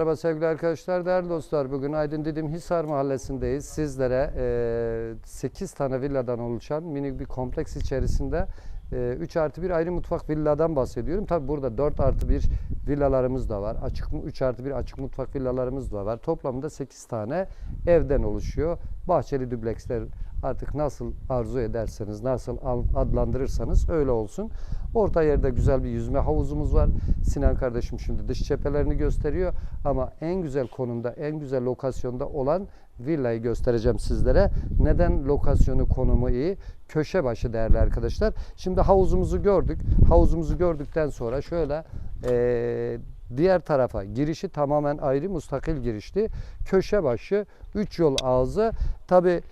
Merhaba sevgili arkadaşlar, değerli dostlar. Bugün Aydın Didim Hisar Mahallesi'ndeyiz. Sizlere e, 8 tane villadan oluşan minik bir kompleks içerisinde e, 3 artı 1 ayrı mutfak villadan bahsediyorum. Tabi burada 4 artı 1 villalarımız da var. Açık mı 3 artı 1 açık mutfak villalarımız da var. Toplamda 8 tane evden oluşuyor. Bahçeli dübleksler artık nasıl arzu ederseniz, nasıl adlandırırsanız öyle olsun. Orta yerde güzel bir yüzme havuzumuz var. Sinan kardeşim şimdi dış cephelerini gösteriyor ama en güzel konumda, en güzel lokasyonda olan villayı göstereceğim sizlere. Neden lokasyonu, konumu iyi? Köşe başı değerli arkadaşlar. Şimdi havuzumuzu gördük. Havuzumuzu gördükten sonra şöyle eee, diğer tarafa girişi tamamen ayrı mustakil girişli. Köşe başı 3 yol ağzı. Tabi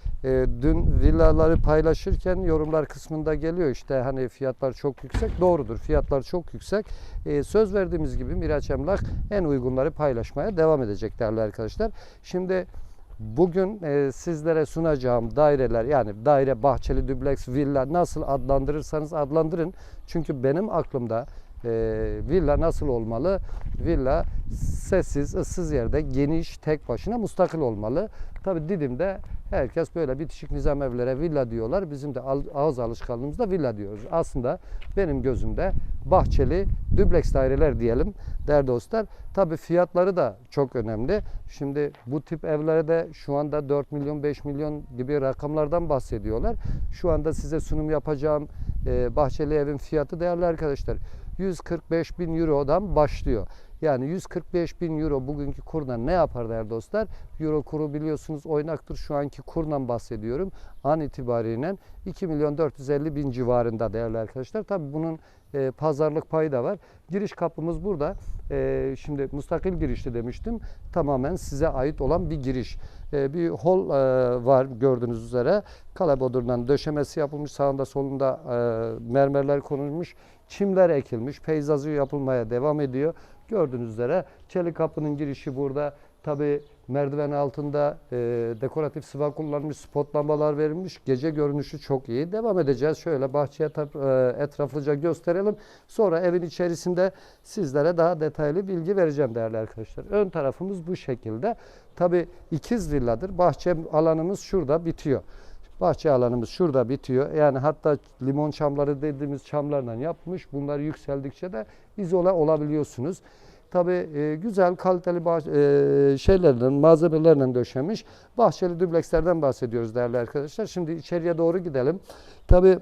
dün villaları paylaşırken yorumlar kısmında geliyor işte hani fiyatlar çok yüksek. Doğrudur fiyatlar çok yüksek. E, söz verdiğimiz gibi Miraç Emlak en uygunları paylaşmaya devam edecek değerli arkadaşlar. Şimdi Bugün e, sizlere sunacağım daireler yani daire, bahçeli, dübleks, villa nasıl adlandırırsanız adlandırın. Çünkü benim aklımda e, villa nasıl olmalı? Villa sessiz, ıssız yerde, geniş, tek başına mustakil olmalı. Tabi Didim'de herkes böyle bitişik nizam evlere villa diyorlar. Bizim de ağız alışkanlığımızda villa diyoruz. Aslında benim gözümde bahçeli, dübleks daireler diyelim değerli dostlar. Tabi fiyatları da çok önemli. Şimdi bu tip evlerde şu anda 4 milyon 5 milyon gibi rakamlardan bahsediyorlar. Şu anda size sunum yapacağım e, bahçeli evin fiyatı değerli arkadaşlar 145 bin eurodan başlıyor. Yani 145 bin euro bugünkü kurla ne yapar değerli dostlar? Euro kuru biliyorsunuz oynaktır. Şu anki kurdan bahsediyorum. An itibariyle 2 milyon 450 bin civarında değerli arkadaşlar. Tabi bunun e, pazarlık payı da var. Giriş kapımız burada. E, şimdi mustakil girişli demiştim. Tamamen size ait olan bir giriş. E, bir hol e, var gördüğünüz üzere. Kalabodurdan döşemesi yapılmış. Sağında solunda e, mermerler konulmuş. Çimler ekilmiş. Peyzajı yapılmaya devam ediyor. Gördüğünüz üzere çelik kapının girişi burada. Tabi merdiven altında e, dekoratif sıva kullanılmış, spot lambalar verilmiş. Gece görünüşü çok iyi. Devam edeceğiz. Şöyle bahçeye e, etraflıca gösterelim. Sonra evin içerisinde sizlere daha detaylı bilgi vereceğim değerli arkadaşlar. Ön tarafımız bu şekilde. Tabi ikiz villadır. Bahçe alanımız şurada bitiyor. Bahçe alanımız şurada bitiyor. Yani hatta limon çamları dediğimiz çamlarla yapmış. Bunlar yükseldikçe de izole olabiliyorsunuz. Tabi güzel kaliteli bah- e, şeylerden, malzemelerle döşemiş. Bahçeli düblekslerden bahsediyoruz değerli arkadaşlar. Şimdi içeriye doğru gidelim. Tabi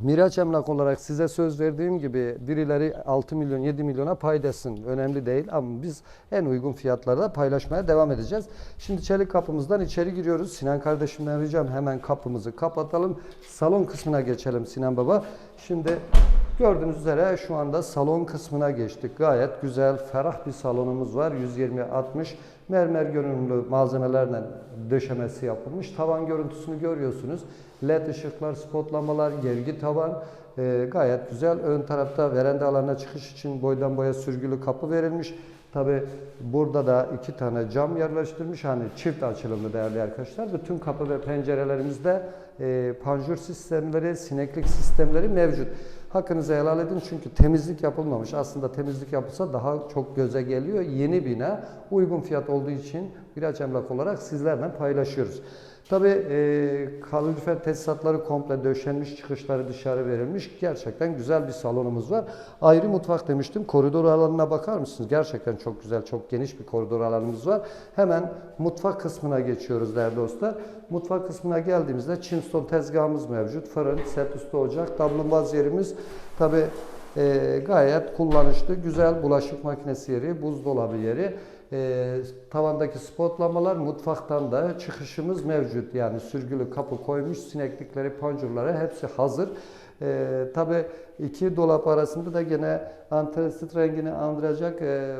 Miraç Emlak olarak size söz verdiğim gibi birileri 6 milyon 7 milyona paydasın. Önemli değil ama biz en uygun fiyatlarda paylaşmaya devam edeceğiz. Şimdi çelik kapımızdan içeri giriyoruz. Sinan kardeşimden ricam hemen kapımızı kapatalım. Salon kısmına geçelim Sinan Baba. Şimdi gördüğünüz üzere şu anda salon kısmına geçtik. Gayet güzel, ferah bir salonumuz var. 120-60 mermer görünümlü malzemelerle döşemesi yapılmış. Tavan görüntüsünü görüyorsunuz. LED ışıklar, spotlamalar, gergi tavan e, gayet güzel. Ön tarafta veranda alanına çıkış için boydan boya sürgülü kapı verilmiş. Tabi burada da iki tane cam yerleştirmiş. Hani çift açılımlı değerli arkadaşlar. Bütün kapı ve pencerelerimizde e, panjur sistemleri, sineklik sistemleri mevcut. Hakkınızı helal edin çünkü temizlik yapılmamış. Aslında temizlik yapılsa daha çok göze geliyor. Yeni bina uygun fiyat olduğu için Miraç Emlak olarak sizlerle paylaşıyoruz. Tabi e, kalorifer tesisatları komple döşenmiş, çıkışları dışarı verilmiş. Gerçekten güzel bir salonumuz var. Ayrı mutfak demiştim. Koridor alanına bakar mısınız? Gerçekten çok güzel, çok geniş bir koridor alanımız var. Hemen mutfak kısmına geçiyoruz değerli dostlar. Mutfak kısmına geldiğimizde Çinstone tezgahımız mevcut. Fırın, set üstü ocak, davlumbaz yerimiz. Tabi e, gayet kullanışlı, güzel bulaşık makinesi yeri, buzdolabı yeri. E, tavandaki spotlamalar mutfaktan da çıkışımız mevcut. Yani sürgülü kapı koymuş, sineklikleri, pancurları hepsi hazır. E, Tabi iki dolap arasında da gene antrasit rengini andıracak e, e,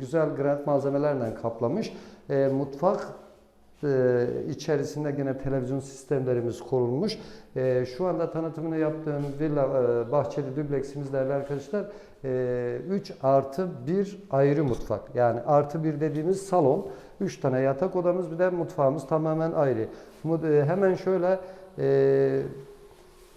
güzel granit malzemelerle kaplamış. E, mutfak ee, içerisinde gene televizyon sistemlerimiz kurulmuş. Ee, şu anda tanıtımını yaptığım villa e, bahçeli dübleksimiz değerli arkadaşlar 3 artı 1 ayrı mutfak. Yani artı 1 dediğimiz salon, 3 tane yatak odamız bir de mutfağımız tamamen ayrı. E, Hemen şöyle e,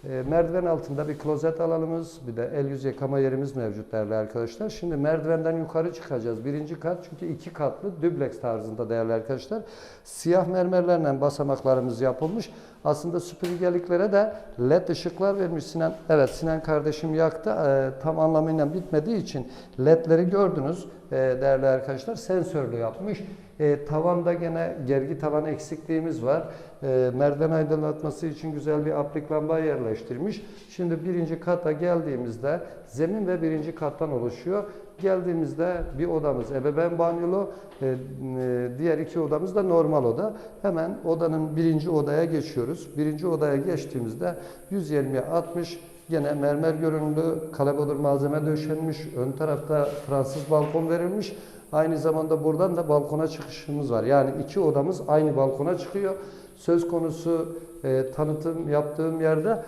E, merdiven altında bir klozet alanımız, bir de el yüz yıkama yerimiz mevcut değerli arkadaşlar. Şimdi merdivenden yukarı çıkacağız. Birinci kat çünkü iki katlı dübleks tarzında değerli arkadaşlar. Siyah mermerlerle basamaklarımız yapılmış. Aslında süpürgeliklere de led ışıklar vermiş Sinan. Evet Sinan kardeşim yaktı. E, tam anlamıyla bitmediği için ledleri gördünüz e, değerli arkadaşlar. Sensörlü yapmış. E, tavanda gene gergi tavan eksikliğimiz var. E, merdiven aydınlatması için güzel bir aplik lamba yerleştirmiş. Şimdi birinci kata geldiğimizde zemin ve birinci kattan oluşuyor. Geldiğimizde bir odamız ebeveyn banyolu, e, e, diğer iki odamız da normal oda. Hemen odanın birinci odaya geçiyoruz. Birinci odaya geçtiğimizde 120'ye 60 Gene mermer görünümlü kalebodur malzeme döşenmiş. Ön tarafta Fransız balkon verilmiş. Aynı zamanda buradan da balkona çıkışımız var. Yani iki odamız aynı balkona çıkıyor. Söz konusu e, tanıtım yaptığım yerde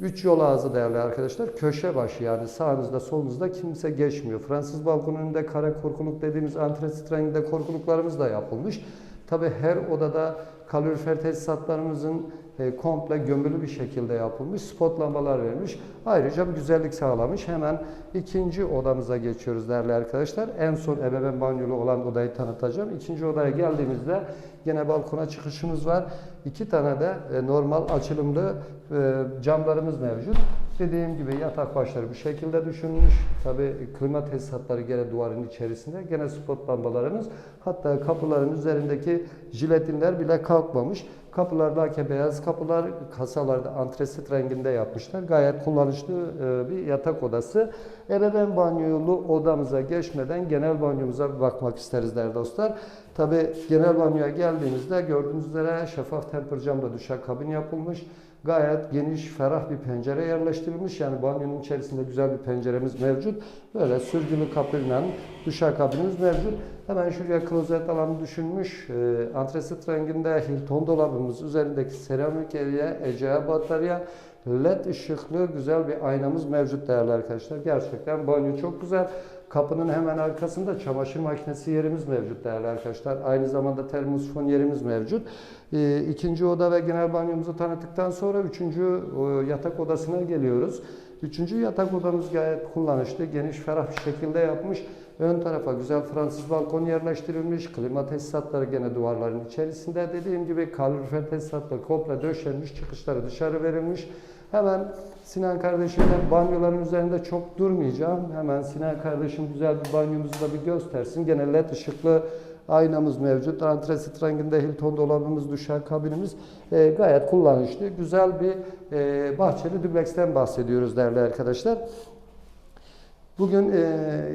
üç yol ağzı değerli arkadaşlar. Köşe başı yani sağınızda solunuzda kimse geçmiyor. Fransız balkon önünde kare korkuluk dediğimiz antresit korkuluklarımız da yapılmış. Tabi her odada kalorifer tesisatlarımızın e, komple gömülü bir şekilde yapılmış. Spot lambalar vermiş. Ayrıca güzellik sağlamış. Hemen ikinci odamıza geçiyoruz değerli arkadaşlar. En son ebeveyn banyolu olan odayı tanıtacağım. İkinci odaya geldiğimizde yine balkona çıkışımız var. İki tane de e, normal açılımlı e, camlarımız mevcut. Dediğim gibi yatak başları bu şekilde düşünmüş. Tabi klima tesisatları gene duvarın içerisinde. Gene spot lambalarımız. Hatta kapıların üzerindeki jiletinler bile kalkmamış. Kapılar lake beyaz kapılar, kasalarda antresit renginde yapmışlar. Gayet kullanışlı e, bir yatak odası. Ebeveyn banyolu odamıza geçmeden genel banyomuza bir bakmak isteriz değerli dostlar. Tabi genel banyoya geldiğimizde gördüğünüz üzere şeffaf temper camda duşakabin yapılmış. Gayet geniş, ferah bir pencere yerleştirilmiş. Yani banyonun içerisinde güzel bir penceremiz mevcut. Böyle sürgülü kapıyla duşakabinimiz mevcut. Hemen şuraya klozet alanı düşünmüş. E, antresit renginde Hilton dolabımız, üzerindeki seramik evye, Ecea batarya, led ışıklı güzel bir aynamız mevcut değerli arkadaşlar. Gerçekten banyo çok güzel. Kapının hemen arkasında çamaşır makinesi yerimiz mevcut değerli arkadaşlar. Aynı zamanda termosfon yerimiz mevcut. E, ikinci oda ve genel banyomuzu tanıttıktan sonra üçüncü yatak odasına geliyoruz. Üçüncü yatak odamız gayet kullanışlı, geniş, ferah bir şekilde yapmış. Ön tarafa güzel Fransız balkon yerleştirilmiş. Klima tesisatları gene duvarların içerisinde. Dediğim gibi kalorifer tesisatları komple döşenmiş. Çıkışları dışarı verilmiş. Hemen Sinan kardeşimle banyoların üzerinde çok durmayacağım. Hemen Sinan kardeşim güzel bir banyomuzu da bir göstersin. Gene led ışıklı aynamız mevcut. Antresit renginde Hilton dolabımız, duşak kabinimiz e, gayet kullanışlı. Güzel bir e, bahçeli dubleksten bahsediyoruz değerli arkadaşlar. Bugün e,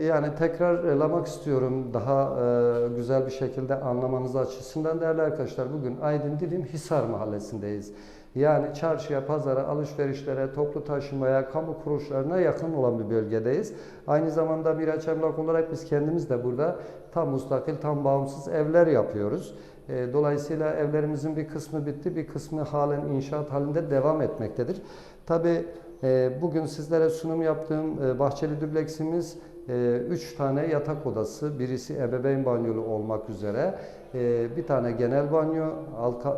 yani tekrarlamak istiyorum daha e, güzel bir şekilde anlamanız açısından değerli arkadaşlar. Bugün Aydın Didim Hisar Mahallesi'ndeyiz. Yani çarşıya, pazara, alışverişlere, toplu taşımaya, kamu kuruluşlarına yakın olan bir bölgedeyiz. Aynı zamanda Miraç Emlak olarak biz kendimiz de burada tam müstakil, tam bağımsız evler yapıyoruz. E, Dolayısıyla evlerimizin bir kısmı bitti, bir kısmı halen inşaat halinde devam etmektedir. Tabii bugün sizlere sunum yaptığım e, bahçeli dübleksimiz 3 tane yatak odası, birisi ebeveyn banyolu olmak üzere, e, bir tane genel banyo,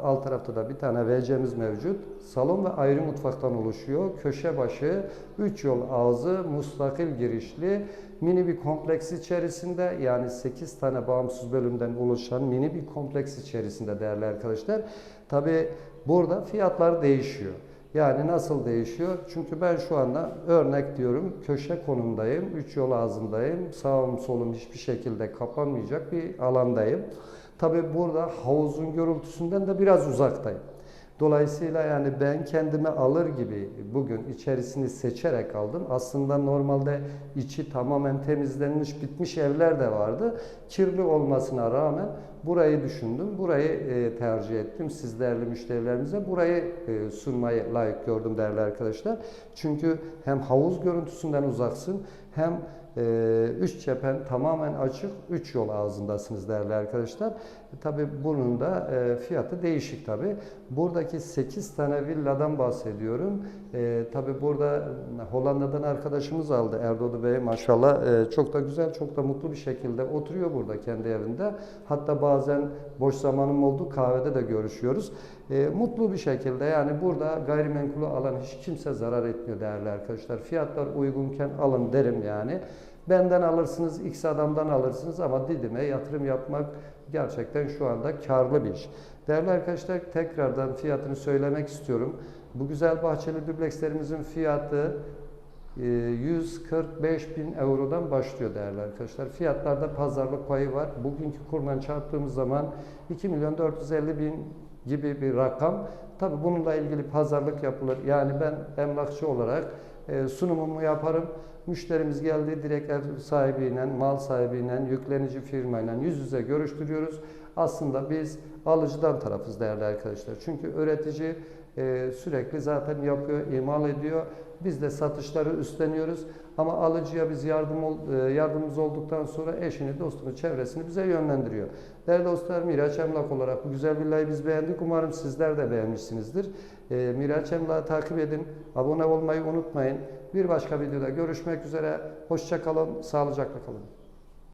alt tarafta da bir tane WC'miz mevcut. Salon ve ayrı mutfaktan oluşuyor. Köşe başı, 3 yol ağzı, mustakil girişli, mini bir kompleks içerisinde yani 8 tane bağımsız bölümden oluşan mini bir kompleks içerisinde değerli arkadaşlar. Tabi burada fiyatlar değişiyor. Yani nasıl değişiyor? Çünkü ben şu anda örnek diyorum köşe konumdayım, üç yol ağzındayım, sağım solum hiçbir şekilde kapanmayacak bir alandayım. Tabi burada havuzun gürültüsünden de biraz uzaktayım. Dolayısıyla yani ben kendime alır gibi bugün içerisini seçerek aldım. Aslında normalde içi tamamen temizlenmiş bitmiş evler de vardı. Kirli olmasına rağmen burayı düşündüm. Burayı e, tercih ettim. Siz değerli müşterilerimize burayı e, sunmayı layık gördüm değerli arkadaşlar. Çünkü hem havuz görüntüsünden uzaksın hem Ee, üç cephen tamamen açık, üç yol ağzındasınız değerli arkadaşlar. Tabi bunun da e, fiyatı değişik tabi. Buradaki 8 tane villadan bahsediyorum. E, tabi burada Hollanda'dan arkadaşımız aldı Erdoğdu Bey maşallah e, çok da güzel, çok da mutlu bir şekilde oturuyor burada kendi evinde. Hatta bazen boş zamanım oldu kahvede de görüşüyoruz. E, mutlu bir şekilde yani burada gayrimenkulü alan hiç kimse zarar etmiyor değerli arkadaşlar. Fiyatlar uygunken alın derim yani. Benden alırsınız, X adamdan alırsınız ama Didim'e yatırım yapmak gerçekten şu anda karlı bir iş. Değerli arkadaşlar tekrardan fiyatını söylemek istiyorum. Bu güzel bahçeli düblekslerimizin fiyatı e, 145 bin eurodan başlıyor değerli arkadaşlar. Fiyatlarda pazarlık payı var. Bugünkü kurla çarptığımız zaman 2 milyon 450 bin gibi bir rakam. Tabi bununla ilgili pazarlık yapılır. Yani ben emlakçı olarak e, sunumumu yaparım. Müşterimiz geldi direkt ev sahibiyle, mal sahibiyle, yüklenici firmayla yüz yüze görüştürüyoruz. Aslında biz alıcıdan tarafız değerli arkadaşlar. Çünkü üretici e, sürekli zaten yapıyor, imal ediyor. Biz de satışları üstleniyoruz. Ama alıcıya biz yardım ol, e, yardımımız olduktan sonra eşini, dostunu, çevresini bize yönlendiriyor. Değerli dostlar Miraç Emlak olarak bu güzel villayı biz beğendik. Umarım sizler de beğenmişsinizdir. E, Miraç Emlak'ı takip edin. Abone olmayı unutmayın. Bir başka videoda görüşmek üzere. Hoşça kalın, sağlıcakla kalın.